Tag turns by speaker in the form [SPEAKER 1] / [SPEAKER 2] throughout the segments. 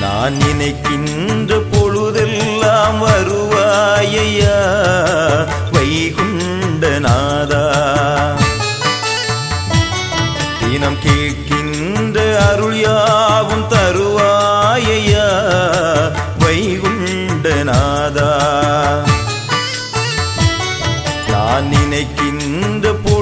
[SPEAKER 1] நான் நினைக்கின்ற பொழுதெல்லாம் வருவாயையா? வைகுண்டநாதா. தினம் கேட்கின்ற அருள் யாவும் தருவாயையா? வைகுண்டநாதா. நான் நினைக்கின்ற பொழுது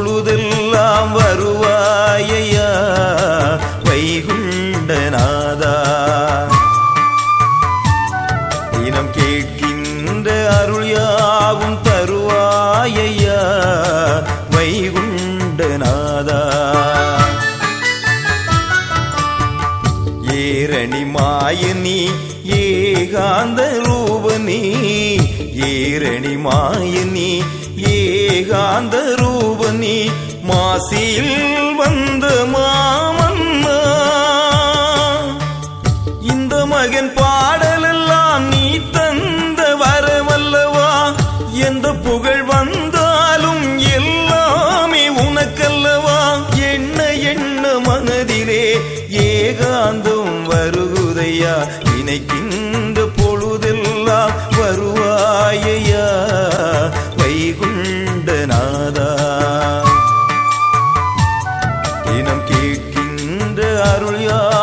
[SPEAKER 1] தினம் கேட்கின்ற அருள் யாவும் தருவாயையா? வைகுண்டநாதா. ஏரணி மாயனி ஏகாந்த ரூபனி ஏரணி மாயனி ஏகாந்த ரூபனி மாசியில் வந்த எந்த புகழ் வந்தாலும் எல்லாமே உனக்கல்லவா? என்ன என்ன மனதிலே ஏகாந்தம் வருகுதையா? நினைக்கின்ற பொழுதெல்லாம் வருவாயையா? வைகுண்டநாதா. தினம் கேட்கின்ற அருள்யா